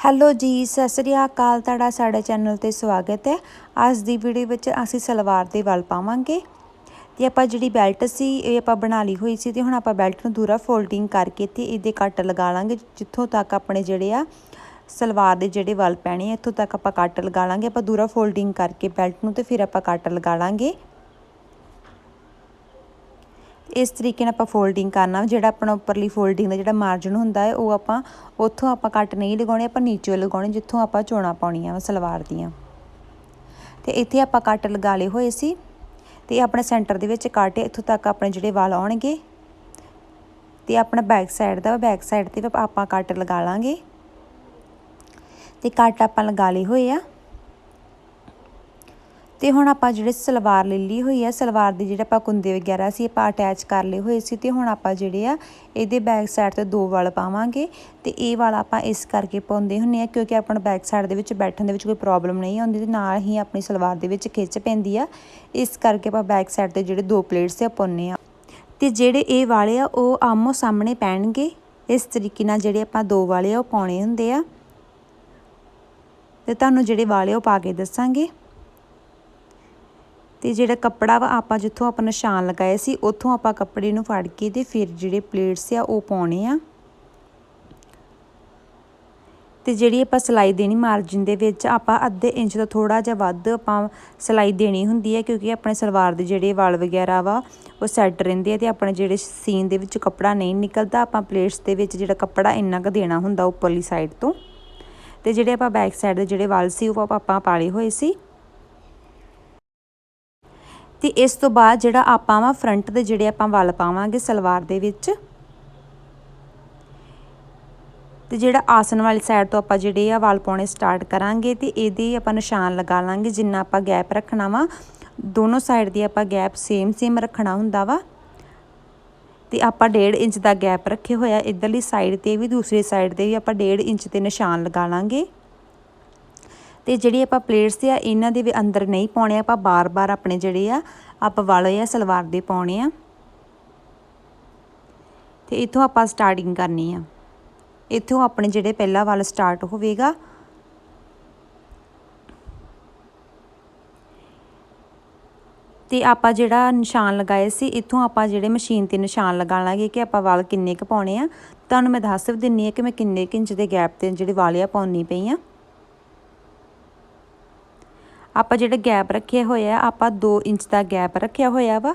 Hello ਜੀ, ਸਤਿ ਸ੍ਰੀ ਅਕਾਲ ਤੁਹਾਡਾ ਸਾਡੇ ਚੈਨਲ ਤੇ ਸਵਾਗਤ ਹੈ। ਅੱਜ ਦੀ ਵੀਡੀਓ ਵਿੱਚ ਅਸੀਂ ਸਲਵਾਰ ਦੇ ਵੱਲ ਪਾਵਾਂਗੇ। ਤੇ ਆਪਾਂ ਜਿਹੜੀ ਬੈਲਟ ਸੀ, ਇਹ ਆਪਾਂ ਬਣਾ ਲਈ ਹੋਈ ਸੀ ਤੇ ਹੁਣ ਆਪਾਂ ਬੈਲਟ ਨੂੰ ਦੂਰਾ ਫੋਲਡਿੰਗ ਕਰਕੇ ਤੇ ਇਹਦੇ ਕੱਟ ਲਗਾ ਲਾਂਗੇ, ਜਿੱਥੋਂ ਤੱਕ ਆਪਣੇ ਜਿਹੜੇ ਆ ਸਲਵਾਰ ਦੇ ਜਿਹੜੇ ਵੱਲ ਪੈਣੇ ਆ, ਇੱਥੋਂ ਤੱਕ ਆਪਾਂ ਕੱਟ ਲਗਾ ਲਾਂਗੇ। ਆਪਾਂ ਦੂਰਾ ਫੋਲਡਿੰਗ ਕਰਕੇ ਬੈਲਟ ਨੂੰ ਤੇ ਫਿਰ ਆਪਾਂ ਕੱਟ ਲਗਾ ਲਾਂਗੇ। ਇਸ ਤਰੀਕੇ ਨਾਲ ਆਪਾਂ ਫੋਲਡਿੰਗ ਕਰਨਾ ਜਿਹੜਾ ਆਪਣਾ ਉੱਪਰਲੀ ਫੋਲਡਿੰਗ ਦਾ ਜਿਹੜਾ ਮਾਰਜਨ ਹੁੰਦਾ ਹੈ, ਉਹ ਆਪਾਂ ਉੱਥੋਂ ਆਪਾਂ ਕੱਟ ਨਹੀਂ ਲਗਾਉਣੇ, ਆਪਾਂ ਨੀਚੇ ਲਗਾਉਣੇ, ਜਿੱਥੋਂ ਆਪਾਂ ਚੋਣਾ ਪਾਉਣੀਆਂ ਸਲਵਾਰ ਦੀਆਂ। ਤੇ ਇੱਥੇ ਆਪਾਂ ਕੱਟ ਲਗਾ ਲਏ ਹੋਏ ਸੀ, ਤੇ ਆਪਣੇ ਸੈਂਟਰ ਦੇ ਵਿੱਚ ਕੱਟ ਇੱਥੋਂ ਤੱਕ ਆਪਣੇ ਜਿਹੜੇ ਵਾਲ ਆਉਣਗੇ, ਤੇ ਆਪਣਾ ਬੈਕ ਸਾਈਡ ਦਾ ਬੈਕ ਸਾਈਡ ਤੇ ਆਪਾਂ ਕੱਟ ਲਗਾ ਲਾਂਗੇ। ਤੇ ਕੱਟ ਆਪਾਂ ਲਗਾ ਲਏ ਹੋਏ ਆ। ਤੇ ਹੁਣ ਆਪਾਂ ਜਿਹੜੇ ਸਲਵਾਰ ਲੈ ਲਈ ਹੋਈ ਆ, ਸਲਵਾਰ ਦੇ ਜਿਹੜੇ ਆਪਾਂ ਕੁੰਦੇ ਵਗੈਰਾ ਸੀ, ਆਪਾਂ ਅਟੈਚ ਕਰ ਲਏ ਹੋਏ ਸੀ ਤੇ ਹੁਣ ਆਪਾਂ ਜਿਹੜੇ ਆ, ਇਹਦੇ ਬੈਕ ਸਾਈਡ ਤੇ ਦੋ ਵਾਲ ਪਾਵਾਂਗੇ ਤੇ ਇਹ ਵਾਲ ਆਪਾਂ ਇਸ ਕਰਕੇ ਪਾਉਂਦੇ ਹੁੰਨੇ ਆ ਕਿਉਂਕਿ ਆਪਣਾ ਬੈਕ ਸਾਈਡ ਦੇ ਵਿੱਚ ਬੈਠਣ ਦੇ ਵਿੱਚ ਕੋਈ ਪ੍ਰੋਬਲਮ ਨਹੀਂ ਆਉਂਦੀ ਤੇ ਨਾਲ ਹੀ ਆਪਣੀ ਸਲਵਾਰ ਦੇ ਵਿੱਚ ਖਿੱਚ ਪੈਂਦੀ ਆ। ਇਸ ਕਰਕੇ ਆਪਾਂ ਬੈਕ ਸਾਈਡ ਤੇ ਜਿਹੜੇ ਦੋ ਪਲੇਟਸ ਆ ਪਾਉਂਦੇ ਆ। ਤੇ ਜਿਹੜੇ ਇਹ ਵਾਲੇ ਆ, ਉਹ ਆਮੋ ਸਾਹਮਣੇ ਪੈਣਗੇ। ਇਸ ਤਰੀਕੇ ਨਾਲ ਜਿਹੜੇ ਆਪਾਂ ਦੋ ਵਾਲੇ ਆ, ਉਹ ਪਾਉਣੇ ਹੁੰਦੇ ਆ। ਤੇ ਤੁਹਾਨੂੰ ਜਿਹੜੇ ਵਾਲੇ ਉਹ ਪਾ ਕੇ ਦੱਸਾਂਗੇ। ਤੇ ਜਿਹੜਾ ਕੱਪੜਾ ਵਾ, ਆਪਾਂ ਜਿੱਥੋਂ ਆਪਾਂ ਨਿਸ਼ਾਨ ਲਗਾਏ ਸੀ, ਉੱਥੋਂ ਆਪਾਂ ਕੱਪੜੇ ਨੂੰ ਫੜ ਕੇ ਤੇ ਫਿਰ ਜਿਹੜੇ ਪਲੇਟਸ ਆ, ਉਹ ਪਾਉਣੇ ਆ। ਤੇ ਜਿਹੜੀ ਆਪਾਂ ਸਲਾਈ ਦੇਣੀ ਮਾਰਜਿਨ ਦੇ ਵਿੱਚ, ਆਪਾਂ ਅੱਧੇ ਇੰਚ ਤੋਂ ਥੋੜਾ ਜਿਹਾ ਵੱਧ ਆਪਾਂ ਸਲਾਈ ਦੇਣੀ ਹੁੰਦੀ ਹੈ, ਕਿਉਂਕਿ ਆਪਣੇ ਸਲਵਾਰ ਦੇ ਜਿਹੜੇ ਵਾਲ ਵਗੈਰਾ ਵਾ, ਉਹ ਸੈੱਟ ਰਹਿੰਦੇ ਆ ਤੇ ਆਪਣੇ ਜਿਹੜੇ ਸੀਨ ਦੇ ਵਿੱਚ ਕੱਪੜਾ ਨਹੀਂ ਨਿਕਲਦਾ, ਆਪਾਂ ਪਲੇਟਸ ਦੇ ਵਿੱਚ ਜਿਹੜਾ ਕੱਪੜਾ ਇੰਨਾ ਕੁ ਦੇਣਾ ਹੁੰਦਾ ਉੱਪਰਲੀ ਸਾਈਡ ਤੋਂ। ਤੇ ਜਿਹੜੇ ਆਪਾਂ ਬੈਕ ਸਾਈਡ ਦੇ ਜਿਹੜੇ ਵਾਲ ਸੀ, ਉਹ ਆਪਾਂ ਪਾਲੇ ਹੋਏ ਸੀ। ਤੇ ਇਸ ਤੋਂ ਬਾਅਦ ਜਿਹੜਾ ਆਪਾਂ ਵਾ ਫਰੰਟ ਦੇ ਜਿਹੜੇ ਆਪਾਂ ਵੱਲ ਪਾਵਾਂਗੇ ਸਲਵਾਰ ਦੇ ਵਿੱਚ, ਤੇ ਜਿਹੜਾ ਆਸਨ ਵਾਲੀ ਸਾਈਡ ਤੋਂ ਆਪਾਂ ਜਿਹੜੇ ਆ ਵਾਲ ਪਾਉਣੇ ਸਟਾਰਟ ਕਰਾਂਗੇ ਤੇ ਇਹਦੇ ਆਪਾਂ ਨਿਸ਼ਾਨ ਲਗਾ ਲਾਂਗੇ ਜਿੰਨਾ ਆਪਾਂ ਗੈਪ ਰੱਖਣਾ ਵਾ। ਦੋਨੋਂ ਸਾਈਡ ਦੀ ਆਪਾਂ ਗੈਪ ਸੇਮ ਸੇਮ ਰੱਖਣਾ ਹੁੰਦਾ ਵਾ। ਤੇ ਆਪਾਂ 1.5 ਇੰਚ ਦਾ ਗੈਪ ਰੱਖੇ ਹੋਇਆ, ਇਧਰਲੀ ਸਾਈਡ ਤੇ ਵੀ, ਦੂਸਰੀ ਸਾਈਡ ਤੇ ਵੀ ਆਪਾਂ 1.5 ਇੰਚ ਤੇ ਨਿਸ਼ਾਨ ਲਗਾ ਲਾਂਗੇ। ਤੇ ਜਿਹੜੀ ਆਪਾਂ ਪਲੇਟਸ ਆ, ਇਹਨਾਂ ਦੇ ਵੀ ਅੰਦਰ ਨਹੀਂ ਪਾਉਣੇ, ਆਪਾਂ ਬਾਰ-ਬਾਰ ਆਪਣੇ ਜਿਹੜੇ ਆ, ਆਪਾਂ ਵਾਲੇ ਆ, ਸਲਵਾਰ ਦੇ ਪਾਉਣੇ ਆ। ਤੇ ਇਥੋਂ ਆਪਾਂ ਸਟਾਰਟਿੰਗ ਕਰਨੀ ਆ। ਇਥੋਂ ਆਪਣੇ ਜਿਹੜੇ ਪਹਿਲਾ ਵਾਲ ਸਟਾਰਟ ਹੋਵੇਗਾ। ਤੇ ਆਪਾਂ ਜਿਹੜਾ ਨਿਸ਼ਾਨ ਲਗਾਏ ਸੀ, ਇੱਥੋਂ ਆਪਾਂ ਜਿਹੜੇ ਮਸ਼ੀਨ ਤੇ ਨਿਸ਼ਾਨ ਲਗਾ ਲਾਂਗੇ ਕਿ ਆਪਾਂ ਵਾਲ ਕਿੰਨੇ ਕੁ ਪਾਉਣੇ ਆ। ਤੁਹਾਨੂੰ ਮੈਂ ਦੱਸ ਵੀ ਦਿੰਨੀ ਆ ਕਿ ਮੈਂ ਕਿੰਨੇ ਇੰਚ ਦੇ ਗੈਪ ਤੇ ਜਿਹੜੇ ਵਾਲੇ ਆ, ਪਾਉਣੀ ਪਈ ਆ। ਆਪਾਂ ਜਿਹੜੇ ਗੈਪ ਰੱਖੇ ਹੋਏ ਆ, ਆਪਾਂ 2 ਇੰਚ ਦਾ ਗੈਪ ਰੱਖਿਆ ਹੋਇਆ ਵਾ।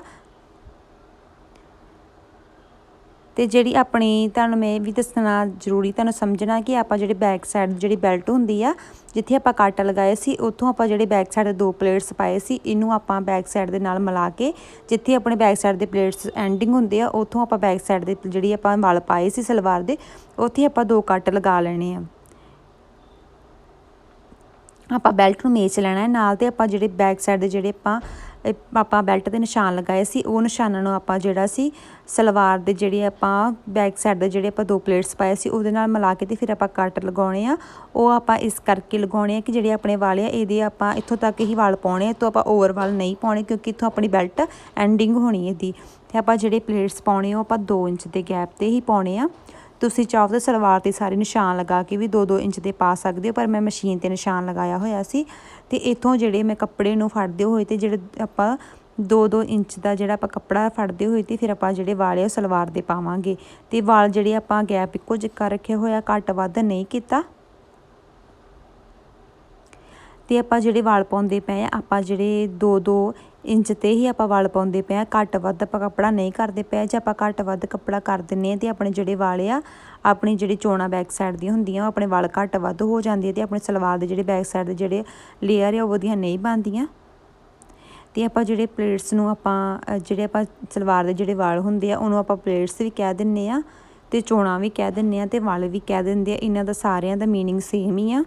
ਤੇ ਜਿਹੜੀ ਆਪਣੀ ਤੁਹਾਨੂੰ ਮੈਂ ਵੀ ਦੱਸਣਾ ਜ਼ਰੂਰੀ, ਤੁਹਾਨੂੰ ਸਮਝਣਾ ਕਿ ਆਪਾਂ ਜਿਹੜੇ ਬੈਕ ਸਾਈਡ ਜਿਹੜੀ ਬੈਲਟ ਹੁੰਦੀ ਆ, ਜਿੱਥੇ ਆਪਾਂ ਕੱਟ ਲਗਾਏ ਸੀ, ਉੱਥੋਂ ਆਪਾਂ ਜਿਹੜੇ ਬੈਕ ਸਾਈਡ ਦੇ ਦੋ ਪਲੇਟਸ ਪਾਏ ਸੀ, ਇਹਨੂੰ ਆਪਾਂ ਬੈਕ ਸਾਈਡ ਦੇ ਨਾਲ ਮਿਲਾ ਕੇ, ਜਿੱਥੇ ਆਪਣੇ ਬੈਕ ਸਾਈਡ ਦੇ ਪਲੇਟਸ ਐਂਡਿੰਗ ਹੁੰਦੇ ਆ, ਉੱਥੋਂ ਆਪਾਂ ਬੈਕ ਸਾਈਡ ਦੇ ਜਿਹੜੀ ਆਪਾਂ ਵਲ ਪਾਏ ਸੀ ਸਲਵਾਰ ਦੇ, ਉੱਥੇ ਆਪਾਂ ਦੋ ਕੱਟ ਲਗਾ ਲੈਣੇ ਆ। ਆਪਾਂ ਬੈਲਟ ਨੂੰ ਮੇਚ ਲੈਣਾ ਹੈ। ਨਾਲ ਤੇ ਆਪਾਂ ਜਿਹੜੇ ਬੈਕ ਸਾਈਡ ਦੇ ਜਿਹੜੇ ਆਪਾਂ ਆਪਾਂ ਬੈਲਟ ਦੇ ਨਿਸ਼ਾਨ ਲਗਾਏ ਸੀ, ਉਹ ਨਿਸ਼ਾਨਾਂ ਨੂੰ ਆਪਾਂ ਜਿਹੜਾ ਸੀ, ਸਲਵਾਰ ਦੇ ਜਿਹੜੇ ਆਪਾਂ ਬੈਕ ਸਾਈਡ ਦੇ ਜਿਹੜੇ ਆਪਾਂ ਦੋ ਪਲੇਟਸ ਪਾਏ ਸੀ, ਉਹਦੇ ਨਾਲ ਮਿਲਾ ਕੇ ਤੇ ਫਿਰ ਆਪਾਂ ਕੱਟ ਲਗਾਉਣੇ ਆ। ਉਹ ਆਪਾਂ ਇਸ ਕਰਕੇ ਲਗਾਉਣੇ ਆ ਕਿ ਜਿਹੜੇ ਆਪਣੇ ਵਾਲ ਆ, ਇਹਦੇ ਆਪਾਂ ਇੱਥੋਂ ਤੱਕ ਹੀ ਵਾਲ ਪਾਉਣੇ ਤੋਂ ਆਪਾਂ ਓਵਰ ਵਾਲ ਨਹੀਂ ਪਾਉਣੇ ਕਿਉਂਕਿ ਇੱਥੋਂ ਆਪਣੀ ਬੈਲਟ ਐਂਡਿੰਗ ਹੋਣੀ ਇਹਦੀ। ਤੇ ਆਪਾਂ ਜਿਹੜੇ ਪਲੇਟਸ ਪਾਉਣੇ ਉਹ ਆਪਾਂ 2 ਇੰਚ ਦੇ ਗੈਪ ਤੇ ਹੀ ਪਾਉਣੇ ਆ। ਤੁਸੀਂ ਚਾਹੋ ਤਾਂ ਸਲਵਾਰ ਤੇ ਸਾਰੇ ਨਿਸ਼ਾਨ ਲਗਾ ਕੇ ਵੀ 2-2 ਇੰਚ ਦੇ ਪਾ ਸਕਦੇ ਹੋ, ਪਰ ਮੈਂ ਮਸ਼ੀਨ ਤੇ ਨਿਸ਼ਾਨ ਲਗਾਇਆ ਹੋਇਆ ਸੀ ਤੇ ਇਥੋਂ ਜਿਹੜੇ ਮੈਂ ਕੱਪੜੇ ਨੂੰ ਫੜਦੇ ਹੋਏ ਤੇ ਜਿਹੜੇ ਆਪਾਂ 2-2 ਇੰਚ ਦਾ ਜਿਹੜਾ ਆਪਾਂ ਕੱਪੜਾ ਫੜਦੇ ਹੋਏ ਤੇ ਫਿਰ ਆਪਾਂ ਜਿਹੜੇ ਵਾਲ ਆ ਸਲਵਾਰ ਦੇ ਪਾਵਾਂਗੇ। ਤੇ ਵਾਲ ਜਿਹੜੇ ਆਪਾਂ ਗੈਪ ਇੱਕੋ ਜਿਹਾ ਰੱਖਿਆ ਹੋਇਆ, ਘੱਟ ਵੱਧ ਨਹੀਂ ਕੀਤਾ। ਤੇ ਆਪਾਂ ਜਿਹੜੇ ਵਾਲ ਪਾਉਂਦੇ ਪਏ ਆ, ਆਪਾਂ ਜਿਹੜੇ 2-2 ਇੰਚ ਤੇ ਹੀ ਆਪਾਂ ਵਲ ਪਾਉਂਦੇ ਪਏ ਆ, ਘੱਟ ਵੱਧ ਆਪਾਂ ਕੱਪੜਾ ਨਹੀਂ ਕਰਦੇ ਪਏ, ਜੇ ਆਪਾਂ ਘੱਟ ਵੱਧ ਕੱਪੜਾ ਕਰ ਦਿੰਨੇ ਆ ਤੇ ਆਪਣੇ ਜਿਹੜੇ ਵਾਲ ਆ, ਆਪਣੀ ਜਿਹੜੀ ਚੋਣਾ ਬੈਕ ਸਾਈਡ ਦੀ ਹੁੰਦੀਆਂ, ਉਹ ਆਪਣੇ ਵਾਲ ਘੱਟ ਵੱਧ ਹੋ ਜਾਂਦੀ ਹੈ ਤੇ ਆਪਣੇ ਸਲਵਾਰ ਦੇ ਜਿਹੜੇ ਬੈਕ ਸਾਈਡ ਦੇ ਜਿਹੜੇ ਲੇਅਰ ਆ, ਉਹ ਵਧੀਆ ਨਹੀਂ ਬਣਦੀਆਂ। ਤੇ ਆਪਾਂ ਜਿਹੜੇ ਪਲੇਟਸ ਨੂੰ ਆਪਾਂ ਜਿਹੜੇ ਆਪਾਂ ਸਲਵਾਰ ਦੇ ਜਿਹੜੇ ਵਾਲ ਹੁੰਦੇ ਆ, ਉਹਨੂੰ ਆਪਾਂ ਪਲੇਟਸ ਵੀ ਕਹਿ ਦਿੰਨੇ ਆ ਤੇ ਚੋਣਾ ਵੀ ਕਹਿ ਦਿੰਨੇ ਆ ਤੇ ਵਲ ਵੀ ਕਹਿ ਦਿੰਦੇ ਆ, ਇਹਨਾਂ ਦਾ ਸਾਰਿਆਂ ਦਾ ਮੀਨਿੰਗ ਸੇਮ ਹੀ ਆ।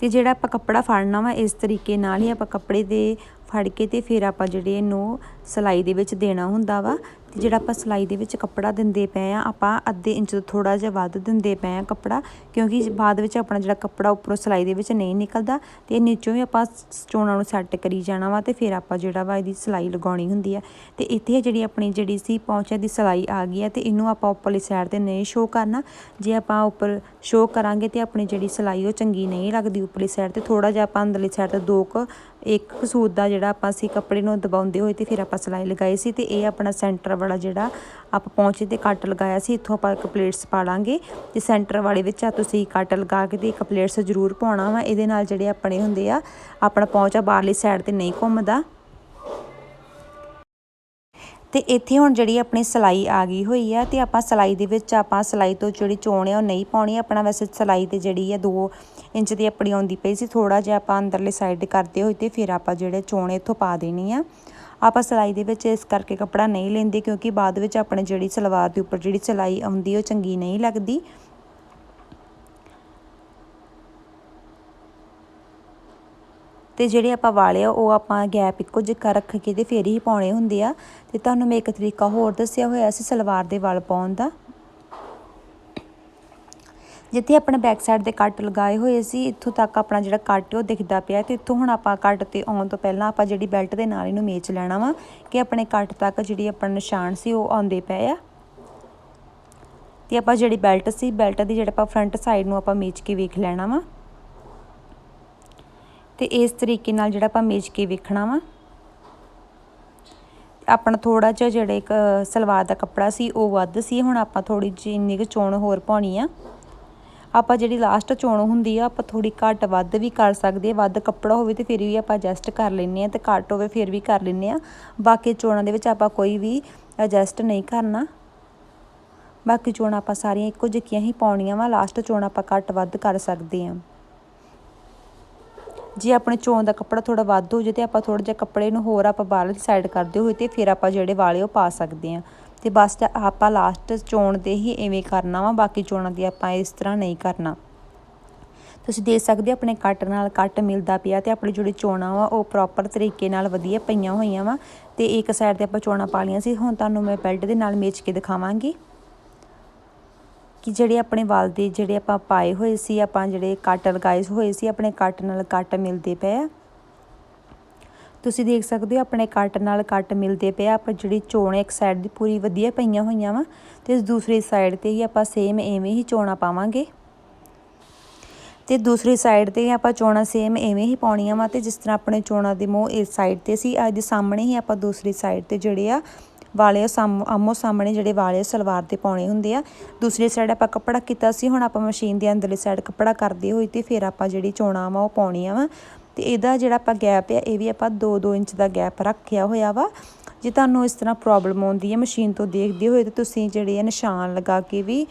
ਤੇ ਜਿਹੜਾ ਆਪਾਂ ਕੱਪੜਾ ਫੜਨਾ ਵਾ, ਇਸ ਤਰੀਕੇ ਨਾਲ ਹੀ ਆਪਾਂ ਕੱਪੜੇ ਦੇ ਫੜ ਕੇ ਤੇ ਫਿਰ ਆਪਾਂ ਜਿਹੜੇ ਇਹਨੂੰ ਸਲਾਈ ਦੇ ਵਿੱਚ ਦੇਣਾ ਹੁੰਦਾ ਵਾ। ਜਿਹੜਾ ਆਪਾਂ ਸਿਲਾਈ ਦੇ ਵਿੱਚ ਕੱਪੜਾ ਦਿੰਦੇ ਪਏ ਆ, ਆਪਾਂ ਅੱਧੇ ਇੰਚ ਤੋਂ ਥੋੜਾ ਜਿਹਾ ਵੱਧ ਦਿੰਦੇ ਪਏ ਆ ਕੱਪੜਾ, ਕਿਉਂਕਿ ਬਾਅਦ ਵਿੱਚ ਆਪਣਾ ਜਿਹੜਾ ਕੱਪੜਾ ਉੱਪਰੋਂ ਸਿਲਾਈ ਦੇ ਵਿੱਚ ਨਹੀਂ ਨਿਕਲਦਾ ਤੇ ਨੀਚੋਂ ਵੀ ਆਪਾਂ ਚੋਣਾਂ ਨੂੰ ਸੈੱਟ ਕਰੀ ਜਾਣਾ ਵਾ ਤੇ ਫਿਰ ਆਪਾਂ ਜਿਹੜਾ ਵਾ ਇਹਦੀ ਸਿਲਾਈ ਲਗਾਉਣੀ ਹੁੰਦੀ ਆ। ਤੇ ਇੱਥੇ ਜਿਹੜੀ ਆਪਣੀ ਜਿਹੜੀ ਸੀ ਪੌਂਚੇ ਦੀ ਸਿਲਾਈ ਆ ਗਈ ਆ ਤੇ ਇਹਨੂੰ ਆਪਾਂ ਉੱਪਰਲੀ ਸਾਈਡ ਤੇ ਨਹੀਂ ਸ਼ੋ ਕਰਨਾ। ਜੇ ਆਪਾਂ ਉੱਪਰ ਸ਼ੋ ਕਰਾਂਗੇ ਤੇ ਆਪਣੀ ਜਿਹੜੀ ਸਿਲਾਈ ਉਹ ਚੰਗੀ ਨਹੀਂ ਲੱਗਦੀ ਉੱਪਰਲੀ ਸਾਈਡ ਤੇ ਥੋੜਾ ਜਿਹਾ ਆਪਾਂ ਅੰਦਰਲੀ ਸਾਈਡ ਤੇ ਦੋ ਕੁ, ਇੱਕ ਕਸੂਤ ਦਾ ਜਿਹੜਾ ਆਪਾਂ ਸੀ ਕੱਪੜੇ ਨੂੰ ਦਬਾਉਂਦੇ ਹੋਏ ਤੇ ਫਿਰ ਆਪਾਂ ਸਿਲਾਈ ਲਗਾਈ ਸੀ ਤੇ ਇਹ ਆਪਣਾ ਸੈਂਟਰ ਵਾਲਾ ਜਿਹੜਾ ਆਪਾਂ ਪੌਂਚੇ ਤੇ ਕੱਟ ਲਗਾਇਆ ਸੀ, ਇੱਥੋਂ ਆਪਾਂ ਇੱਕ ਪਲੇਟਸ ਪਾ ਲਾਂਗੇ ਤੇ ਸੈਂਟਰ ਵਾਲੇ ਵਿੱਚ ਆ ਤੁਸੀਂ ਕੱਟ ਲਗਾ ਕੇ ਤੇ ਇੱਕ ਪਲੇਟਸ ਜ਼ਰੂਰ ਪਾਉਣਾ ਵਾ, ਇਹਦੇ ਨਾਲ ਜਿਹੜੇ ਆਪਣੇ ਹੁੰਦੇ ਆ, ਆਪਣਾ ਪੌਂਚਾ ਬਾਹਰਲੀ ਸਾਈਡ ਤੇ ਨਹੀਂ ਘੁੰਮਦਾ। ਤੇ ਇੱਥੇ ਹੁਣ ਜਿਹੜੀ ਆਪਣੀ ਸਿਲਾਈ ਆ ਗਈ ਹੋਈ ਆ ਤੇ ਆਪਾਂ ਸਿਲਾਈ ਦੇ ਵਿੱਚ ਆਪਾਂ ਸਿਲਾਈ ਤੋਂ ਜਿਹੜੀ ਚੋਣ ਆ ਉਹ ਨਹੀਂ ਪਾਉਣੀ, ਆਪਣਾ ਵੈਸੇ ਸਿਲਾਈ ਤੇ ਜਿਹੜੀ ਆ 2 ਇੰਚ ਦੀ ਆਪਣੀ ਆਉਂਦੀ ਪਈ ਸੀ ਥੋੜਾ ਜਿਹਾ ਆਪਾਂ ਅੰਦਰਲੇ ਸਾਈਡ ਕਰਦੇ ਹੋਏ ਤੇ ਫਿਰ ਆਪਾਂ ਜਿਹੜੇ ਚੋਣੇ ਇੱਥੋਂ ਪਾ ਦੇਣੀ ਆ। ਆਪਾਂ ਸਿਲਾਈ ਦੇ ਵਿੱਚ ਇਸ ਕਰਕੇ ਕੱਪੜਾ ਨਹੀਂ ਲੈਂਦੇ ਕਿਉਂਕਿ ਬਾਅਦ ਵਿੱਚ ਆਪਣੇ ਜਿਹੜੀ ਸਲਵਾਰ ਦੇ ਉੱਪਰ ਜਿਹੜੀ ਸਿਲਾਈ ਆਉਂਦੀ ਉਹ ਚੰਗੀ ਨਹੀਂ ਲੱਗਦੀ। ਤੇ ਜਿਹੜੇ ਆਪਾਂ ਵਾਲੇ ਆ, ਉਹ ਆਪਾਂ ਗੈਪ ਇੱਕੋ ਜਿਹਾ ਰੱਖ ਕੇ ਤੇ ਫੇਰ ਹੀ ਪਾਉਣੇ ਹੁੰਦੇ ਆ। ਤੇ ਤੁਹਾਨੂੰ ਮੈਂ ਇੱਕ ਤਰੀਕਾ ਹੋਰ ਦੱਸਿਆ ਹੋਇਆ ਸੀ ਸਲਵਾਰ ਦੇ ਵਾਲ ਪਾਉਣ ਦਾ। ਜਿੱਥੇ ਆਪਣੇ ਬੈਕ ਸਾਈਡ ਦੇ ਕੱਟ ਲਗਾਏ ਹੋਏ ਸੀ, ਇੱਥੋਂ ਤੱਕ ਆਪਣਾ ਜਿਹੜਾ ਕੱਟ ਉਹ ਦਿਖਦਾ ਪਿਆ ਤੇ ਇੱਥੋਂ ਹੁਣ ਆਪਾਂ ਕੱਟ ਤੇ ਆਉਣ ਤੋਂ ਪਹਿਲਾਂ ਆਪਾਂ ਜਿਹੜੀ ਬੈਲਟ ਦੇ ਨਾਲ ਇਹਨੂੰ ਮੇਚ ਲੈਣਾ ਵਾ ਕਿ ਆਪਣੇ ਕੱਟ ਤੱਕ ਜਿਹੜੀ ਆਪਣਾ ਨਿਸ਼ਾਨ ਸੀ ਉਹ ਆਉਂਦੇ ਪਏ ਆ। ਤੇ ਆਪਾਂ ਜਿਹੜੀ ਬੈਲਟ ਸੀ ਬੈਲਟ ਦੀ ਜਿਹੜਾ ਆਪਾਂ ਫਰੰਟ ਸਾਈਡ ਨੂੰ ਆਪਾਂ ਮੇਚ ਕੇ ਵੇਖ ਲੈਣਾ ਵਾ। ਤੇ ਇਸ ਤਰੀਕੇ ਨਾਲ ਜਿਹੜਾ ਆਪਾਂ ਮੇਚ ਕੇ ਵੇਖਣਾ ਵਾ। ਆਪਣਾ ਥੋੜਾ ਜਿਹਾ ਜਿਹੜਾ ਇੱਕ ਸਲਵਾਰ ਦਾ ਕੱਪੜਾ ਸੀ, ਉਹ ਵੱਧ ਸੀ, ਹੁਣ ਆਪਾਂ ਥੋੜੀ ਜਿਹੀ ਇੰਨੀ ਕੁ ਚੋਣ ਹੋਰ ਪਾਉਣੀ ਆ। ਆਪਾਂ ਜਿਹੜੀ ਲਾਸਟ ਚੋਣ ਹੁੰਦੀ ਆ, ਆਪਾਂ ਥੋੜੀ ਘੱਟ ਵੱਧ ਵੀ ਕਰ ਸਕਦੇ ਆ, ਵੱਧ ਕੱਪੜਾ ਹੋਵੇ ਤੇ ਫਿਰ ਵੀ ਆਪਾਂ ਐਡਜਸਟ ਕਰ ਲੈਂਦੇ ਆ ਤੇ ਘੱਟ ਹੋਵੇ ਫਿਰ ਵੀ ਕਰ ਲੈਂਦੇ ਆ। ਬਾਕੀ ਚੋਣਾਂ ਦੇ ਵਿੱਚ ਆਪਾਂ ਕੋਈ ਵੀ ਐਡਜਸਟ ਨਹੀਂ ਕਰਨਾ। ਬਾਕੀ ਚੋਣਾਂ ਆਪਾਂ ਸਾਰੀਆਂ ਇੱਕੋ ਜਿਹੀਆਂ ਹੀ ਪਾਉਣੀਆਂ ਵਾ ਲਾਸਟ ਚੋਣ ਆਪਾਂ ਘੱਟ ਵੱਧ ਕਰ ਸਕਦੇ ਆ। ਜੇ ਆਪਣੇ ਚੋਣ ਦਾ ਕੱਪੜਾ ਥੋੜਾ ਵੱਧ ਹੋ ਜੇ ਤੇ ਆਪਾਂ ਥੋੜਾ ਜਿਹਾ ਕੱਪੜੇ ਨੂੰ ਹੋਰ ਆਪਾਂ ਬਾਹਰਲੀ ਸਾਈਡ ਕਰਦੇ ਹੋਏ ਤੇ ਫਿਰ ਆਪਾਂ ਜਿਹੜੇ ਵਾਲੇ ਉਹ ਪਾ ਸਕਦੇ ਆ। ਤੇ ਬਸ ਆਪਾਂ ਲਾਸਟ ਚੋਣ ਦੇ ਹੀ ਐਵੇਂ ਕਰਨਾ ਵਾ, ਬਾਕੀ ਚੋਣਾਂ ਦੀ ਆਪਾਂ ਇਸ ਤਰ੍ਹਾਂ ਨਹੀਂ ਕਰਨਾ। ਤੁਸੀਂ ਦੇਖ ਸਕਦੇ ਹੋ ਆਪਣੇ ਕੱਟ ਨਾਲ ਕੱਟ ਮਿਲਦਾ ਪਿਆ ਤੇ ਆਪਣੇ ਜਿਹੜੇ ਚੋਣਾਂ ਵਾ, ਉਹ ਪ੍ਰੋਪਰ ਤਰੀਕੇ ਨਾਲ ਵਧੀਆ ਪਈਆਂ ਹੋਈਆਂ ਵਾ। ਤੇ ਇੱਕ ਸਾਈਡ ਤੇ ਆਪਾਂ ਚੋਣਾਂ ਪਾ ਲਈਆਂ ਸੀ, ਹੁਣ ਤੁਹਾਨੂੰ ਮੈਂ ਬੈਲਟ ਦੇ ਨਾਲ ਮੇਚ ਕੇ ਦਿਖਾਵਾਂਗੀ। ਕਿ ਜਿਹੜੇ ਆਪਣੇ ਵਾਲ ਦੇ ਜਿਹੜੇ ਆਪਾਂ ਪਾਏ ਹੋਏ ਸੀ, ਆਪਾਂ ਜਿਹੜੇ ਕੱਟ ਲਗਾਏ ਹੋਏ ਸੀ, ਆਪਣੇ ਕੱਟ ਨਾਲ ਕੱਟ ਮਿਲਦੇ ਪਏ ਆ। ਤੁਸੀਂ ਦੇਖ ਸਕਦੇ ਹੋ ਆਪਣੇ ਕੱਟ ਨਾਲ ਕੱਟ ਮਿਲਦੇ ਪਏ ਆਪਾਂ ਜਿਹੜੀ ਚੋਣ ਇੱਕ ਸਾਈਡ ਦੀ ਪੂਰੀ ਵਧੀਆ ਪਈਆਂ ਹੋਈਆਂ ਵਾ ਤੇ ਦੂਸਰੀ ਸਾਈਡ ਤੇ ਹੀ ਆਪਾਂ ਸੇਮ ਐਵੇਂ ਹੀ ਚੋਣਾ ਪਾਵਾਂਗੇ। ਤੇ ਦੂਸਰੀ ਸਾਈਡ ਤੇ ਆਪਾਂ ਚੋਣਾ ਸੇਮ ਐਵੇਂ ਹੀ ਪਾਉਣੀਆਂ ਵਾ ਤੇ ਜਿਸ ਤਰ੍ਹਾਂ ਆਪਣੇ ਚੋਣਾ ਦੇ ਮੂੰਹ ਇਸ ਸਾਈਡ ਤੇ ਸੀ, ਅੱਜ ਸਾਹਮਣੇ ਹੀ ਆਪਾਂ ਦੂਸਰੀ ਸਾਈਡ ਤੇ ਜਿਹੜੇ ਆ ਵਾਲੇ ਆਮੋ ਸਾਹਮਣੇ ਜਿਹੜੇ ਵਾਲੇ ਸਲਵਾਰ 'ਤੇ ਪਾਉਣੇ ਹੁੰਦੇ ਆ। ਦੂਸਰੀ ਸਾਈਡ ਆਪਾਂ ਕੱਪੜਾ ਕੀਤਾ ਸੀ, ਹੁਣ ਆਪਾਂ ਮਸ਼ੀਨ ਦੇ ਅੰਦਰਲੀ ਸਾਈਡ ਕੱਪੜਾ ਕਰਦੇ ਹੋਈ ਤੇ ਫਿਰ ਆਪਾਂ ਜਿਹੜੀ ਚੋਣਾ ਵਾ ਉਹ ਪਾਉਣੀਆਂ ਵਾ। ਤੇ ਇਹਦਾ ਜਿਹੜਾ ਆਪਾਂ ਗੈਪ ਆ, ਇਹ ਵੀ ਆਪਾਂ 2-2 ਇੰਚ ਦਾ ਗੈਪ ਰੱਖਿਆ ਹੋਇਆ ਵਾ। ਜੇ ਤੁਹਾਨੂੰ ਇਸ ਤਰ੍ਹਾਂ ਪ੍ਰੋਬਲਮ ਆਉਂਦੀ ਹੈ ਮਸ਼ੀਨ ਤੋਂ ਦੇਖਦੇ ਹੋਏ, ਤਾਂ ਤੁਸੀਂ ਜਿਹੜੇ ਆ ਨਿਸ਼ਾਨ ਲਗਾ ਕੇ ਵੀ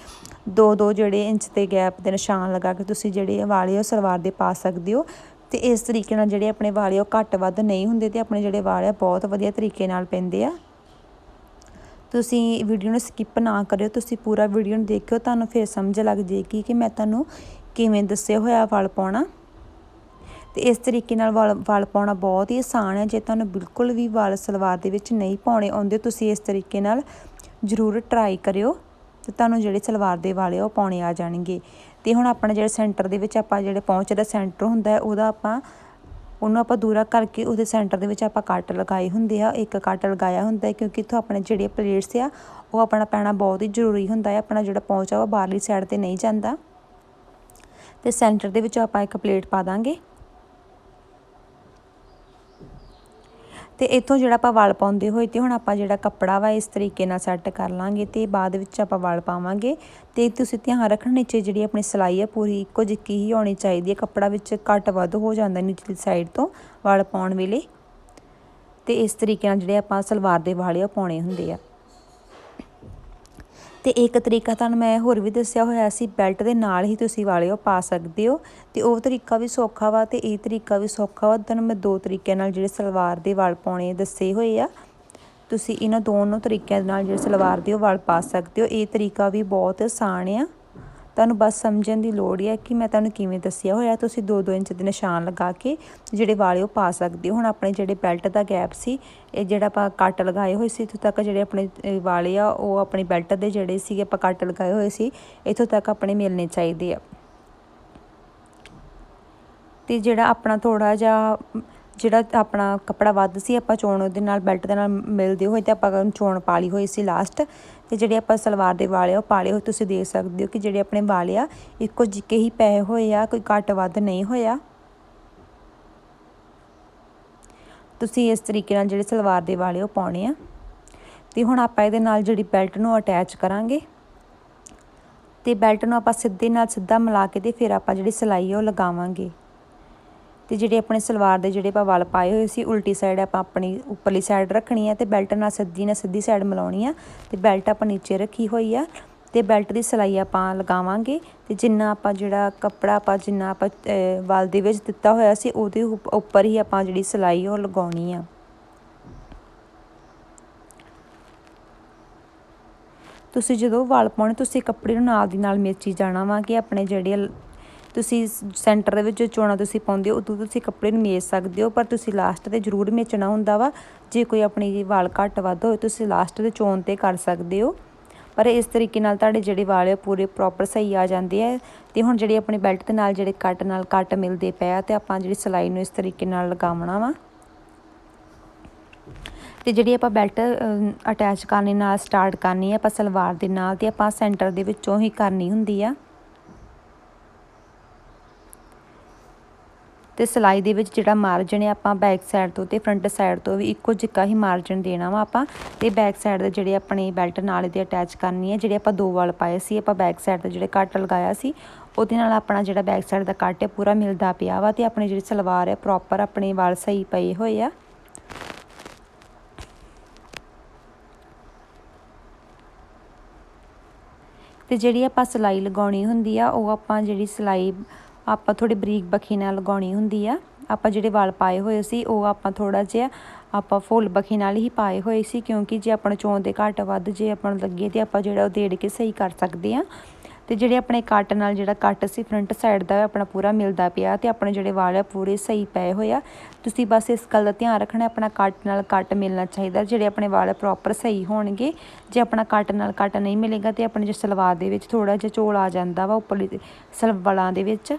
2-2 ਜਿਹੜੇ ਇੰਚ ਦੇ ਗੈਪ ਦੇ ਨਿਸ਼ਾਨ ਲਗਾ ਕੇ ਤੁਸੀਂ ਜਿਹੜੇ ਵਾਲੇ ਉਹ ਸਲਵਾਰ ਦੇ ਪਾ ਸਕਦੇ ਹੋ। ਤੇ ਇਸ ਤਰੀਕੇ ਨਾਲ ਜਿਹੜੇ ਆਪਣੇ ਵਾਲੇ ਉਹ ਘੱਟ ਵੱਧ ਨਹੀਂ ਹੁੰਦੇ ਤੇ ਆਪਣੇ ਜਿਹੜੇ ਵਾਲ ਆ, ਬਹੁਤ ਵਧੀਆ ਤਰੀਕੇ ਨਾਲ ਪੈਂਦੇ ਆ। ਤੁਸੀਂ ਵੀਡੀਓ ਨੂੰ ਸਕਿਪ ਨਾ ਕਰਿਓ, ਤੁਸੀਂ ਪੂਰਾ ਵੀਡੀਓ ਨੂੰ ਦੇਖਿਓ, ਤੁਹਾਨੂੰ ਫਿਰ ਸਮਝ ਲੱਗ ਜੇਗੀ ਕਿ ਮੈਂ ਤੁਹਾਨੂੰ ਕਿਵੇਂ ਦੱਸਿਆ ਹੋਇਆ ਵਾਲ ਪਾਉਣਾ। ਤੇ ਇਸ ਤਰੀਕੇ ਨਾਲ ਵਾਲ ਵਾਲ ਪਾਉਣਾ ਬਹੁਤ ਹੀ ਆਸਾਨ ਹੈ। ਜੇ ਤੁਹਾਨੂੰ ਬਿਲਕੁਲ ਵੀ ਵਾਲ ਸਲਵਾਰ ਦੇ ਵਿੱਚ ਨਹੀਂ ਪਾਉਣੇ ਆਉਂਦੇ, ਤੁਸੀਂ ਇਸ ਤਰੀਕੇ ਨਾਲ ਜ਼ਰੂਰ ਟਰਾਈ ਕਰਿਓ ਤੇ ਤੁਹਾਨੂੰ ਜਿਹੜੇ ਸਲਵਾਰ ਦੇ ਵਾਲੇ ਉਹ ਪਾਉਣੇ ਆ ਜਾਣਗੇ। ਤੇ ਹੁਣ ਆਪਣਾ ਜਿਹੜਾ ਸੈਂਟਰ ਦੇ ਵਿੱਚ ਆਪਾਂ ਜਿਹੜੇ ਪਹੁੰਚ ਦਾ ਸੈਂਟਰ ਹੁੰਦਾ ਉਹਦਾ ਆਪਾਂ, ਉਹਨੂੰ ਆਪਾਂ ਦੂਰਾ ਕਰਕੇ ਉਹਦੇ ਸੈਂਟਰ ਦੇ ਵਿੱਚ ਆਪਾਂ ਕੱਟ ਲਗਾਏ ਹੁੰਦੇ ਆ। ਇੱਕ ਕੱਟ ਲਗਾਇਆ ਹੁੰਦਾ ਹੈ, ਕਿਉਂਕਿ ਇੱਥੋਂ ਆਪਣੇ ਜਿਹੜੇ ਪਲੇਟਸ ਆ, ਉਹ ਆਪਣਾ ਪੈਣਾ ਬਹੁਤ ਹੀ ਜ਼ਰੂਰੀ ਹੁੰਦਾ ਹੈ। ਆਪਣਾ ਜਿਹੜਾ ਪਹੁੰਚ ਆ, ਉਹ ਬਾਹਰਲੀ ਸਾਈਡ ਤੇ ਨਹੀਂ ਜਾਂਦਾ। ਤੇ ਸੈਂਟਰ ਦੇ ਵਿੱਚ ਆਪਾਂ ਇੱਕ ਪਲੇਟ ਪਾ ਦਾਂਗੇ। ਤੇ ਇਥੋਂ ਜਿਹੜਾ ਆਪਾਂ ਵਲ ਪਾਉਂਦੇ ਹੋਏ ਤੇ ਹੁਣ ਆਪਾਂ ਜਿਹੜਾ ਕੱਪੜਾ ਵਾ ਇਸ ਤਰੀਕੇ ਨਾਲ ਸੈੱਟ ਕਰ ਲਾਂਗੇ ਤੇ ਬਾਅਦ ਵਿੱਚ ਆਪਾਂ ਵਲ ਪਾਵਾਂਗੇ ਤੇ ਤੁਸੀਂ ਧਿਆਨ ਰੱਖਣਾ ਨੀਚੇ ਜਿਹੜੀ ਆਪਣੀ ਸਲਾਈ ਹੈ ਪੂਰੀ ਇੱਕੋ ਜਿੱਕੀ ਹੀ ਹੋਣੀ ਚਾਹੀਦੀ ਹੈ ਕੱਪੜਾ ਵਿੱਚ ਘੱਟ ਵੱਧ ਹੋ ਜਾਂਦਾ ਨੀਚਲੀ ਸਾਈਡ ਤੋਂ ਵਲ ਪਾਉਣ ਵੇਲੇ ਤੇ ਇਸ ਤਰੀਕੇ ਨਾਲ ਜਿਹੜੇ ਆਪਾਂ ਸਲਵਾਰ ਦੇ ਵਾਲੇ ਉਹ ਪਾਉਣੇ ਹੁੰਦੇ ਆ। ਤੇ ਇੱਕ ਤਰੀਕਾ ਤੁਹਾਨੂੰ ਮੈਂ ਹੋਰ ਵੀ ਦੱਸਿਆ ਹੋਇਆ ਸੀ, ਬੈਲਟ ਦੇ ਨਾਲ ਹੀ ਤੁਸੀਂ ਵਾਲੇ ਉਹ ਪਾ ਸਕਦੇ ਹੋ ਤੇ ਉਹ ਤਰੀਕਾ ਵੀ ਸੌਖਾ ਵਾ ਤੇ ਇਹ ਤਰੀਕਾ ਵੀ ਸੌਖਾ ਵਾ। ਤੁਹਾਨੂੰ ਮੈਂ ਦੋ ਤਰੀਕਿਆਂ ਨਾਲ ਜਿਹੜੇ ਸਲਵਾਰ ਦੇ ਵਾਲ ਪਾਉਣੇ ਦੱਸੇ ਹੋਏ ਆ। ਤੁਸੀਂ ਇਹਨਾਂ ਦੋਨੋਂ ਤਰੀਕਿਆਂ ਨਾਲ ਜਿਹੜੇ ਸਲਵਾਰ ਦੇ ਉਹ ਵਾਲ ਪਾ ਸਕਦੇ ਹੋ। ਇਹ ਤਰੀਕਾ ਵੀ ਬਹੁਤ ਆਸਾਨ ਆ। ਤੁਹਾਨੂੰ ਬਸ ਸਮਝਣ ਦੀ ਲੋੜ ਹੀ ਹੈ ਕਿ ਮੈਂ ਤੁਹਾਨੂੰ ਕਿਵੇਂ ਦੱਸਿਆ ਹੋਇਆ। ਤੁਸੀਂ 2-2 ਇੰਚ ਦੇ ਨਿਸ਼ਾਨ ਲਗਾ ਕੇ ਜਿਹੜੇ ਵਾਲੇ ਉਹ ਪਾ ਸਕਦੇ ਹੋ। ਹੁਣ ਆਪਣੇ ਜਿਹੜੇ ਬੈਲਟ ਦਾ ਗੈਪ ਸੀ, ਇਹ ਜਿਹੜਾ ਆਪਾਂ ਕੱਟ ਲਗਾਏ ਹੋਏ ਸੀ, ਇੱਥੋਂ ਤੱਕ ਜਿਹੜੇ ਆਪਣੇ ਵਾਲੇ ਆ, ਉਹ ਆਪਣੀ ਬੈਲਟ ਦੇ ਜਿਹੜੇ ਸੀਗੇ ਆਪਾਂ ਕੱਟ ਲਗਾਏ ਹੋਏ ਸੀ, ਇੱਥੋਂ ਤੱਕ ਆਪਣੇ ਮਿਲਣੇ ਚਾਹੀਦੇ ਆ। ਤੇ ਜਿਹੜਾ ਆਪਣਾ ਥੋੜਾ ਜਿਹਾ ਜਿਹੜਾ ਆਪਣਾ ਕੱਪੜਾ ਵੱਧ ਸੀ, ਆਪਾਂ ਚੋਣ ਉਹਦੇ ਨਾਲ ਬੈਲਟ ਦੇ ਨਾਲ ਮਿਲਦੇ ਹੋਏ ਤੇ ਆਪਾਂ ਉਹਨੂੰ ਚੋਣ ਪਾ ਲਈ ਹੋਈ ਸੀ ਲਾਸਟ ਤੇ ਜਿਹੜੇ ਆਪਾਂ ਸਲਵਾਰ ਦੇ ਵਾਲੇ ਆ, ਉਹ ਪਾਲੇ ਹੋਏ ਤੁਸੀਂ ਦੇਖ ਸਕਦੇ ਹੋ ਕਿ ਜਿਹੜੇ ਆਪਣੇ ਵਾਲੇ ਆ, ਇੱਕੋ ਜਿੱਕੇ ਹੀ ਪਏ ਹੋਏ ਆ, ਕੋਈ ਘੱਟ ਵੱਧ ਨਹੀਂ ਹੋਇਆ ਤੁਸੀਂ ਇਸ ਤਰੀਕੇ ਨਾਲ ਜਿਹੜੇ ਸਲਵਾਰ ਦੇ ਵਾਲੇ ਉਹ ਪਾਉਣੇ ਆ। ਤੇ ਹੁਣ ਆਪਾਂ ਇਹਦੇ ਨਾਲ ਜਿਹੜੀ ਬੈਲਟ ਨੂੰ ਅਟੈਚ ਕਰਾਂਗੇ। ਤੇ ਬੈਲਟ ਨੂੰ ਆਪਾਂ ਸਿੱਧੇ ਨਾਲ ਸਿੱਧਾ ਮਿਲਾ ਕੇ ਤੇ ਫਿਰ ਆਪਾਂ ਜਿਹੜੀ ਸਿਲਾਈ ਆ, ਉਹ ਲਗਾਵਾਂਗੇ। ਤੇ ਜਿਹੜੇ ਆਪਣੇ ਸਲਵਾਰ ਦੇ ਜਿਹੜੇ ਆਪਾਂ ਵਲ ਪਾਏ ਹੋਏ ਸੀ ਉਲਟੀ ਸਾਈਡ ਆਪਾਂ ਆਪਣੀ ਉੱਪਰਲੀ ਸਾਈਡ ਰੱਖਣੀ ਹੈ ਤੇ ਬੈਲਟ ਨਾਲ ਸਿੱਧੀ ਨਾਲ ਸਿੱਧੀ ਸਾਈਡ ਮਿਲਾਉਣੀ ਆ ਤੇ ਬੈਲਟ ਆਪਾਂ ਨੀਚੇ ਰੱਖੀ ਹੋਈ ਆ ਤੇ ਬੈਲਟ ਦੀ ਸਿਲਾਈ ਆਪਾਂ ਲਗਾਵਾਂਗੇ ਤੇ ਜਿੰਨਾ ਆਪਾਂ ਜਿਹੜਾ ਕੱਪੜਾ ਆਪਾਂ ਜਿੰਨਾ ਆਪਾਂ ਅਹ, ਵਲ ਦੇ ਵਿੱਚ ਦਿੱਤਾ ਹੋਇਆ ਸੀ ਉਹਦੇ ਉੱਪ- ਉੱਪਰ ਹੀ ਆਪਾਂ ਜਿਹੜੀ ਸਿਲਾਈ ਉਹ ਲਗਾਉਣੀ ਆ। ਤੁਸੀਂ ਜਦੋਂ ਵਾਲ ਪਾਉਣੇ ਤੁਸੀਂ ਕੱਪੜੇ ਨੂੰ ਨਾਲ ਦੀ ਨਾਲ ਮੇਚੀ ਜਾਣਾ ਵਾ ਕਿ ਆਪਣੇ ਜਿਹੜੇ ਤੁਸੀਂ ਸੈਂਟਰ ਦੇ ਵਿੱਚ ਜੋ ਚੋਣਾ ਤੁਸੀਂ ਪਾਉਂਦੇ ਹੋ, ਉਦੋਂ ਤੁਸੀਂ ਕੱਪੜੇ ਨੂੰ ਮੇਚ ਸਕਦੇ ਹੋ, ਪਰ ਤੁਸੀਂ ਲਾਸਟ ਤੇ ਜ਼ਰੂਰ ਮੇਚਣਾ ਹੁੰਦਾ ਵਾ। ਜੇ ਕੋਈ ਆਪਣੀ ਵਾਲ ਘੱਟ ਵੱਧ ਹੋਏ, ਤੁਸੀਂ ਲਾਸਟ ਦੇ ਚੋਣ ਤੇ ਕਰ ਸਕਦੇ ਹੋ। ਪਰ ਇਸ ਤਰੀਕੇ ਨਾਲ ਤੁਹਾਡੇ ਜਿਹੜੇ ਵਾਲ ਆ ਪੂਰੇ ਪ੍ਰੋਪਰ ਸਹੀ ਆ ਜਾਂਦੇ ਆ ਤੇ ਹੁਣ ਜਿਹੜੀ ਆਪਣੀ ਬੈਲਟ ਦੇ ਨਾਲ ਜਿਹੜੇ ਕੱਟ ਨਾਲ ਕੱਟ ਮਿਲਦੇ ਪਏ ਆ ਤੇ ਆਪਾਂ ਜਿਹੜੀ ਸਿਲਾਈ ਨੂੰ ਇਸ ਤਰੀਕੇ ਨਾਲ ਲਗਾਉਣਾ ਵਾ। ਤੇ ਜਿਹੜੀ ਆਪਾਂ ਬੈਲਟ ਅਟੈਚ ਕਰਨੀ ਨਾਲ ਸਟਾਰਟ ਕਰਨੀ ਹੈ ਆਪਾਂ ਸਲਵਾਰ ਦੇ ਨਾਲ ਤੇ ਆਪਾਂ ਸੈਂਟਰ ਦੇ ਵਿੱਚੋਂ ਹੀ ਕਰਨੀ ਹੁੰਦੀ ਆ। ਤੇ ਸਿਲਾਈ ਦੇ ਵਿੱਚ ਜਿਹੜਾ ਮਾਰਜਨ ਹੈ ਆਪਾਂ ਬੈਕ ਸਾਈਡ ਤੋਂ ਤੇ ਫਰੰਟ ਸਾਈਡ ਤੋਂ ਵੀ ਇੱਕੋ ਜਿੱਕਾ ਹੀ ਮਾਰਜਨ ਦੇਣਾ ਵਾ ਆਪਾਂ। ਤੇ ਬੈਕ ਸਾਈਡ ਦੇ ਜਿਹੜੇ ਆਪਣੇ ਬੈਲਟ ਨਾਲ ਇਹਦੇ ਅਟੈਚ ਕਰਨੀ ਹੈ, ਜਿਹੜੇ ਆਪਾਂ ਦੋ ਵਾਲ ਪਾਏ ਸੀ, ਆਪਾਂ ਬੈਕ ਸਾਈਡ ਤੇ ਜਿਹੜੇ ਕੱਟ ਲਗਾਇਆ ਸੀ, ਉਹਦੇ ਨਾਲ ਆਪਣਾ ਜਿਹੜਾ ਬੈਕ ਸਾਈਡ ਦਾ ਕੱਟ ਹੈ ਪੂਰਾ ਮਿਲਦਾ ਪਿਆ ਵਾ ਤੇ ਆਪਣੀ ਜਿਹੜੀ ਸਲਵਾਰ ਹੈ ਪ੍ਰੋਪਰ ਆਪਣੇ ਵਾਲ ਸਹੀ ਪਏ ਹੋਏ ਆ। ਤੇ ਜਿਹੜੀ ਆਪਾਂ ਸਿਲਾਈ ਲਗਾਉਣੀ ਹੁੰਦੀ ਆ, ਉਹ ਆਪਾਂ ਜਿਹੜੀ ਸਿਲਾਈ ਆਪਾਂ ਥੋੜੀ ਬਰੀਕ ਬਖੀ ਨਾਲ ਲਗਾਉਣੀ ਹੁੰਦੀ ਆ। ਆਪਾਂ ਜਿਹੜੇ ਵਾਲ ਪਾਏ ਹੋਏ ਸੀ, ਉਹ ਆਪਾਂ ਥੋੜਾ ਜਿਹਾ ਆਪਾਂ ਫੁੱਲ ਬਖੀ ਨਾਲ ਹੀ ਪਾਏ ਹੋਏ ਸੀ, ਕਿਉਂਕਿ ਜੇ ਆਪਣਾ ਚੋਣ ਦੇ ਘੱਟ ਵੱਧ ਜੇ ਆਪਾਂ ਨੂੰ ਲੱਗੇ ਤੇ ਆਪਾਂ ਜਿਹੜਾ ਉਹ ਦੇੜ ਕੇ ਸਹੀ ਕਰ ਸਕਦੇ ਆ। ਤੇ ਜਿਹੜੇ ਆਪਣੇ ਕੱਟ ਨਾਲ ਜਿਹੜਾ ਕੱਟ ਸੀ ਫਰੰਟ ਸਾਈਡ ਦਾ ਆਪਣਾ ਪੂਰਾ ਮਿਲਦਾ ਪਿਆ ਤੇ ਆਪਣੇ ਜਿਹੜੇ ਵਾਲ ਆ, ਪੂਰੇ ਸਹੀ ਪਏ ਹੋਏ ਆ। ਤੁਸੀਂ ਬਸ ਇਸ ਗੱਲ ਦਾ ਧਿਆਨ ਰੱਖਣਾ, ਆਪਣਾ ਕੱਟ ਨਾਲ ਕੱਟ ਮਿਲਣਾ ਚਾਹੀਦਾ, ਜਿਹੜੇ ਆਪਣੇ ਵਾਲ ਪ੍ਰੋਪਰ ਸਹੀ ਹੋਣਗੇ। ਜੇ ਆਪਣਾ ਕੱਟ ਨਾਲ ਕੱਟ ਨਹੀਂ ਮਿਲੇਗਾ ਤੇ ਆਪਣੇ ਜੇ ਸਲਵਾਰ ਦੇ ਵਿੱਚ ਥੋੜਾ ਜਿਹਾ ਝੋਲ ਆ ਜਾਂਦਾ ਵਾ, ਉੱਪਰਲੀ ਸਲਵਾਰਾਂ ਦੇ ਵਿੱਚ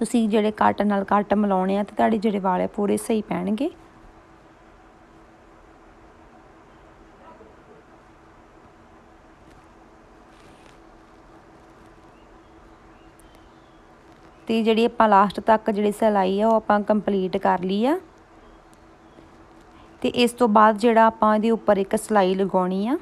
ਤੁਸੀਂ ਜਿਹੜੇ ਕੱਟ ਨਾਲ ਕੱਟ ਮਿਲਾਉਣੇ ਆ ਤੇ ਤੁਹਾਡੇ ਜਿਹੜੇ ਵਾਲ ਆ, ਪੂਰੇ ਸਹੀ ਪੈਣਗੇ। ਤੇ ਜਿਹੜੀ ਆਪਾਂ ਲਾਸਟ ਤੱਕ ਜਿਹੜੀ ਸਿਲਾਈ ਆ, ਉਹ ਆਪਾਂ ਕੰਪਲੀਟ ਕਰ ਲਈ ਆ। ਤੇ ਇਸ ਤੋਂ ਬਾਅਦ ਜਿਹੜਾ ਆਪਾਂ ਇਹਦੇ ਉੱਪਰ ਇੱਕ ਸਿਲਾਈ ਲਗਾਉਣੀ ਆ,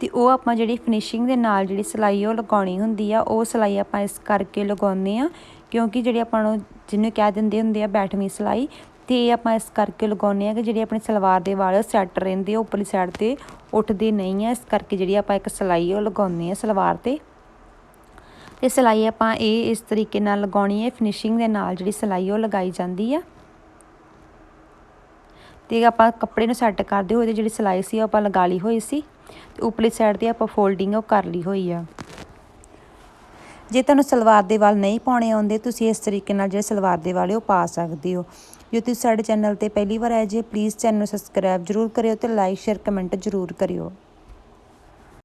ਤੇ ਉਹ ਆਪਾਂ ਜਿਹੜੀ ਫਿਨਿਸ਼ਿੰਗ ਦੇ ਨਾਲ ਜਿਹੜੀ ਸਿਲਾਈ ਉਹ ਲਗਾਉਣੀ ਹੁੰਦੀ ਆ। ਉਹ ਸਿਲਾਈ ਆਪਾਂ ਇਸ ਕਰਕੇ ਲਗਾਉਂਦੇ ਆ ਕਿਉਂਕਿ ਜਿਹੜੇ ਆਪਾਂ ਨੂੰ ਜਿਹਨੂੰ ਕਹਿ ਦਿੰਦੇ ਹੁੰਦੇ ਆ ਬੈਠਵੀਂ ਸਿਲਾਈ, ਤੇ ਇਹ ਆਪਾਂ ਇਸ ਕਰਕੇ ਲਗਾਉਂਦੇ ਆ ਕਿ ਜਿਹੜੀ ਆਪਣੀ ਸਲਵਾਰ ਦੇ ਵਾਲ ਸੈੱਟ ਰਹਿੰਦੇ ਆ, ਉੱਪਰਲੀ ਸਾਈਡ ਤੇ ਉੱਠਦੇ ਨਹੀਂ ਆ, ਇਸ ਕਰਕੇ ਜਿਹੜੀ ਆਪਾਂ ਇੱਕ ਸਿਲਾਈ ਉਹ ਲਗਾਉਂਦੇ ਆ ਸਲਵਾਰ ਤੇ। ਤੇ ਸਿਲਾਈ ਆਪਾਂ ਇਹ ਇਸ ਤਰੀਕੇ ਨਾਲ ਲਗਾਉਣੀ ਹੈ ਫਿਨਿਸ਼ਿੰਗ ਦੇ ਨਾਲ ਜਿਹੜੀ ਸਿਲਾਈ ਉਹ ਲਗਾਈ ਜਾਂਦੀ ਆ। ਤੇ ਆਪਾਂ ਕੱਪੜੇ ਨੂੰ ਸੈੱਟ ਕਰਦੇ ਹੋਏ ਤੇ ਜਿਹੜੀ ਸਿਲਾਈ ਸੀ ਉਹ ਆਪਾਂ ਲਗਾ ਲਈ ਹੋਈ ਸੀ, ਤੇ ਉੱਪਰਲੀ ਸਾਈਡ ਤੇ ਆਪਾਂ ਫੋਲਡਿੰਗ ਉਹ ਕਰ ਲਈ ਹੋਈ ਆ। ਜੇ ਤੁਹਾਨੂੰ ਸਲਵਾਰ ਦੇ ਵਾਲ ਨਹੀਂ ਪਾਉਣੇ ਆਉਂਦੇ, ਤੁਸੀਂ ਇਸ ਤਰੀਕੇ ਨਾਲ ਜਿਹੜੇ ਸਲਵਾਰ ਦੇ ਵਾਲੇ ਉਹ ਪਾ ਸਕਦੇ ਹੋ। ਜੇ ਤੁਸੀਂ ਸਾਡੇ ਚੈਨਲ ਤੇ ਪਹਿਲੀ ਵਾਰ ਆਏ ਜੇ ਪਲੀਜ਼ ਚੈਨਲ ਨੂੰ ਸਬਸਕ੍ਰਾਈਬ ਜਰੂਰ ਕਰਿਓ ਤੇ ਲਾਈਕ ਸ਼ੇਅਰ ਕਮੈਂਟ ਜਰੂਰ ਕਰਿਓ।